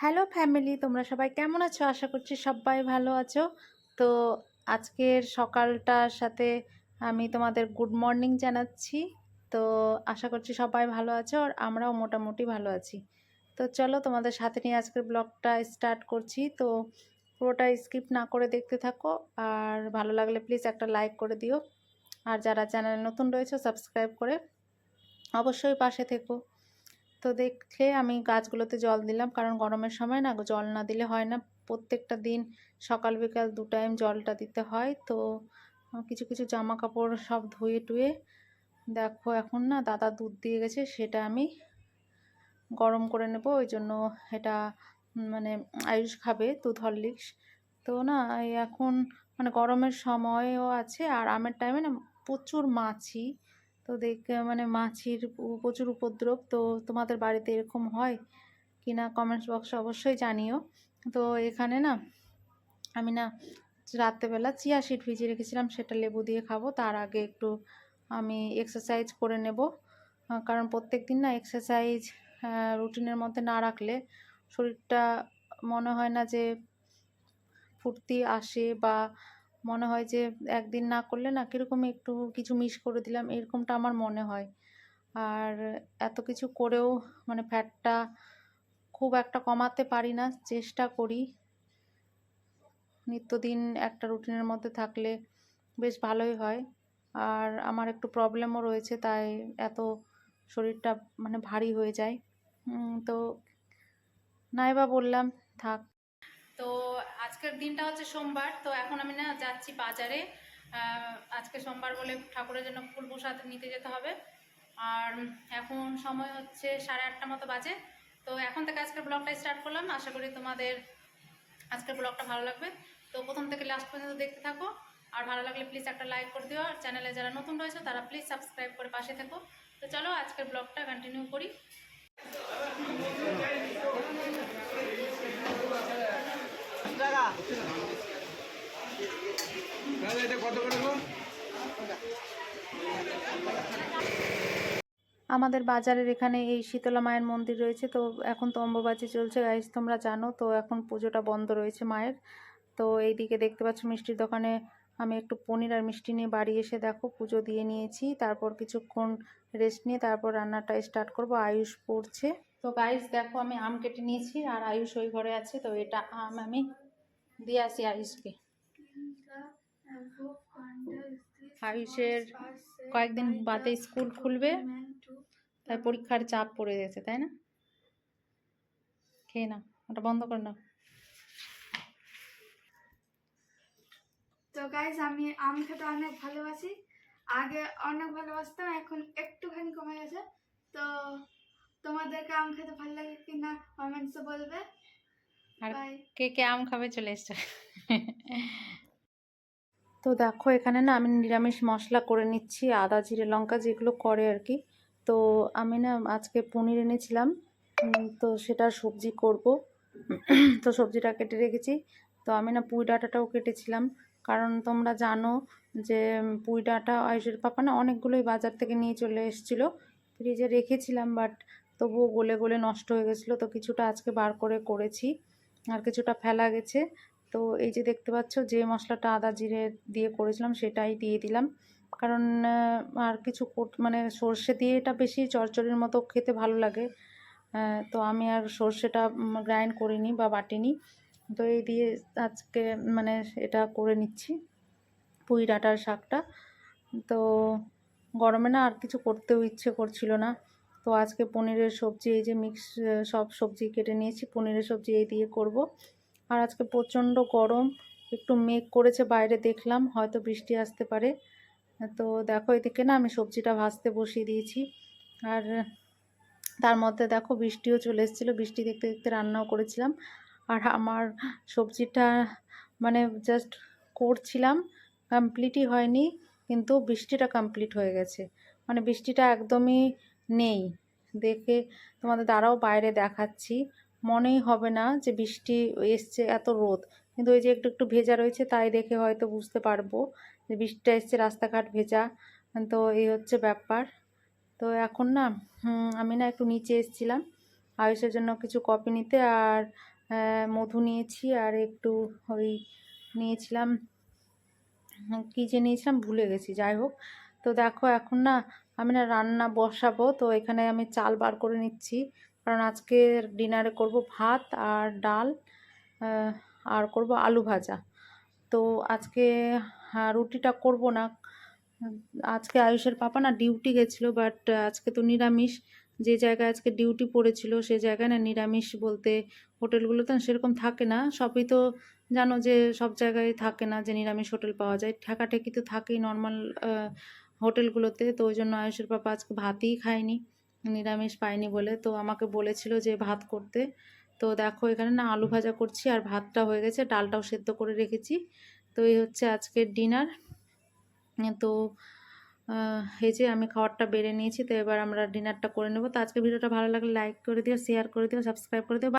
Hello family, তোমরা সবাই কেমন আছো? আশা করছি সবাই ভালো আছো। তো আজকের সকালটার সাথে আমি তোমাদের গুড মর্নিং জানাচ্ছি। তো আশা করছি সবাই ভালো আছো আর আমরাও মোটামুটি ভালো আছি। তো চলো তোমাদের সাথে নিয়ে আজকের ব্লগটা স্টার্ট করছি। তো পুরোটা স্কিপ না করে দেখতে থাকো আর ভালো লাগলে প্লিজ একটা লাইক করে দিও। আর যারা চ্যানেলে নতুন রয়েছে, সাবস্ক্রাইব করে অবশ্যই পাশে থেকো। তো দেখলে আমি গাছগুলোতে জল দিলাম। কারণ গরমের সময় না জল না দিলে হয় না। প্রত্যেকটা দিন সকাল বিকাল দু টাইম জলটা দিতে হয়। তো কিছু কিছু জামা কাপড় সব ধুয়ে টুয়ে দেখো এখন না দাদা দুধ দিয়ে গেছে, সেটা আমি গরম করে নেব। ওই জন্য এটা মানে আয়ুষ খাবে দুধ হরলিক্স। তো না এখন মানে গরমের সময়ও আছে। আর আমের টাইমে না প্রচুর মাছি তো দেখ মানে মাছির প্রচুর উপদ্রব, তো তোমাদের বাড়িতে এরকম হয় কি না কমেন্টস বক্সে অবশ্যই জানিও। তো এখানে না, আমি না রাত্রেবেলা চিয়া সিড ভিজিয়ে রেখেছিলাম, সেটা লেবু দিয়ে খাব, তার আগে একটু আমি এক্সারসাইজ করে নেব। কারণ প্রত্যেক দিন না এক্সারসাইজ রুটিনের মধ্যে না রাখলে শরীরটা মনে হয় না যে ফুর্তি আসে বা মনে হয় যে একদিন না করলে না কীরকম একটু কিছু মিস করে দিলাম, এরকমটা আমার মনে হয়। আর এত কিছু করেও মানে ফ্যাটটা খুব একটা কমাতে পারি না, চেষ্টা করি। নিত্যদিন একটা রুটিনের মধ্যে থাকলে বেশ ভালোই হয়। আর আমার একটু প্রবলেমও রয়েছে, তাই এত শরীরটা মানে ভারী হয়ে যায়। তো, নাইবা বললাম, থাক। আজকের দিনটা হচ্ছে সোমবার, তো এখন আমি না যাচ্ছি বাজারে। আজকে সোমবার বলে ঠাকুরের জন্য ফুল প্রসাদ নিতে যেতে হবে। আর এখন সময় হচ্ছে সাড়ে আটটা মতো বাজে। তো এখন থেকে আজকের ব্লগটা স্টার্ট করলাম। আশা করি তোমাদের আজকের ব্লগটা ভালো লাগবে। তো প্রথম থেকে লাস্ট পর্যন্ত দেখতে থাকো। আর ভালো লাগলে প্লিজ একটা লাইক করে দিও। আর চ্যানেলে যারা নতুন রয়েছে, তারা প্লিজ সাবস্ক্রাইব করে পাশে থেকো। তো চলো আজকের ব্লগটা কন্টিনিউ করি। আমাদের বাজারের এখানে এই শীতলা মায়ের মন্দির রয়েছে, তো এখন তো অম্বুবাচী চলছে। গাইজ তোমরা জানো, তো এখন পুজোটা বন্ধ রয়েছে মায়ের। তো এইদিকে দেখতে পাচ্ছ মিষ্টির দোকানে আমি একটু পনির আর মিষ্টি নিয়ে বাড়ি এসে দেখো, পুজো দিয়ে নিয়েছি। তারপর কিছুক্ষণ রেস্ট নিয়ে তারপর রান্নাটা স্টার্ট করব, আয়ুষ পড়ছে। তো গাইজ দেখো আমি আম কেটে নিয়েছি আর আয়ুষ ওই ঘরে আছে, তো এটা আম আমি দিয়ে আসি আয়ুষকে আয়ুষের কয়েকদিন বাদে স্কুল খুলবে, তাই পরীক্ষার চাপ পড়ে গেছে, তাই না? খেয়ে না ওটা বন্ধ করে না তো গাইজ আমি আম খেতে অনেক ভালোবাসি। আগে অনেক ভালোবাসতাম, এখন একটুখানি কমে গেছে। তো তোমাদেরকে আম খেতে ভালো লাগে কি না কমেন্টসে বলবে। আর কে কে আম খাবে চলে এসছে। তো দেখো এখানে না আমি নিরামিষ মশলা করে নিচ্ছি আদা জিরে লঙ্কা যেগুলো করে আর কি। তো আমি না আজকে পনির এনেছিলাম তো সেটা সবজি করব। তো সবজিটা কেটে রেখেছি। তো আমি না পুঁই ডাঁটাটাও কেটেছিলাম। কারণ তোমরা জানো যে পুঁই ডাঁটা আয়ুষের পাপা না অনেকগুলোই বাজার থেকে নিয়ে চলে এসেছিল। ফ্রিজে রেখেছিলাম বাট তবুও গলে গলে নষ্ট হয়ে গেছিল। তো কিছুটা আজকে বার করে করেছি। আর কিছুটা ফেলা গেছে। তো এই যে দেখতে পাচ্ছ, যে মশলাটা আদা জিরে দিয়ে করেছিলাম সেটাই দিয়ে দিলাম। কারণ আর কিছু মানে সর্ষে দিয়ে এটা বেশি চরচড়ির মতো খেতে ভালো লাগে। তো আমি আর সর্ষেটা গ্রাইন্ড করিনি বা বাটিনি। তো এই দিয়ে আজকে মানে এটা করে নিচ্ছি, পুঁই ডাঁটার শাকটা। তো গরমে না আর কিছু করতেও ইচ্ছে করছিল না। তো আজকে পনিরের সবজি, এই যে মিক্স সব সবজি কেটে নিয়েছি, পনিরের সবজি এই দিয়ে করব। আর আজকে প্রচণ্ড গরম, একটু মেঘ করেছে বাইরে দেখলাম, হয়তো বৃষ্টি আসতে পারে। তো দেখো এদিকে না আমি সবজিটা ভাজতে বসিয়ে দিয়েছি। আর তার মধ্যে দেখো বৃষ্টিও চলে এসেছিল, বৃষ্টি দেখতে দেখতে রান্নাও করেছিলাম। আর আমার সবজিটা মানে জাস্ট করছিলাম কমপ্লিটই হয়নি, কিন্তু বৃষ্টিটা কমপ্লিট হয়ে গেছে। মানে বৃষ্টিটা একদমই নেই। দেখে তোমাদের দ্বারাও বাইরে দেখাচ্ছি। মনেই হবে না যে বৃষ্টি এসছে, এত রোদ। কিন্তু ওই যে একটু একটু ভেজা রয়েছে, তাই দেখে হয়তো বুঝতে পারব যে বৃষ্টিটা এসছে, রাস্তাঘাট ভেজা। তো এই হচ্ছে ব্যাপার। তো এখন না আমি না একটু নিচে এসেছিলাম। আয়ুষের জন্য কিছু কপি নিতে আর মধু নিয়েছি আর একটু ওই নিয়েছিলাম, কী যে নিয়েছিলাম ভুলে গেছি। যাই হোক তো দেখো এখন না আমি না রান্না বসাবো তো এখানে আমি চাল বার করে নিচ্ছি। কারণ আজকে ডিনারে করব ভাত আর ডাল আর করব আলু ভাজা। তো আজকে হ্যাঁ, রুটিটা করব না। আজকে আয়ুষের পাপা না ডিউটি গেছিল বাট আজকে তো নিরামিষ। যে জায়গায় আজকে ডিউটি পড়েছিল সে জায়গায় না নিরামিষ বলতে হোটেলগুলোতে সেরকম থাকে না। সবই তো জানো যে সব জায়গায় থাকে না যে নিরামিষ হোটেল পাওয়া যায়। ঠেকাঠেকি তো থাকেই নর্মাল হোটেলগুলোতে, তো ওই জন্য আয়ুষের পাপা আজকে ভাতই খায়নি, নিরামিষ পায়নি বলে। তো আমাকে বলেছিল যে ভাত করতে। তো দেখো এখানে না আলু ভাজা করছি আর ভাতটা হয়ে গেছে, ডালটাও সেদ্ধ করে রেখেছি। তো এই হচ্ছে আজকের ডিনার। তো এই যে আমি খাবারটা বেড়ে নিয়েছি, তো এবার আমরা ডিনারটা করে নেব। তো আজকে ভিডিওটা ভালো লাগলে লাইক করে দিও, শেয়ার করে দিও, সাবস্ক্রাইব করে দিও।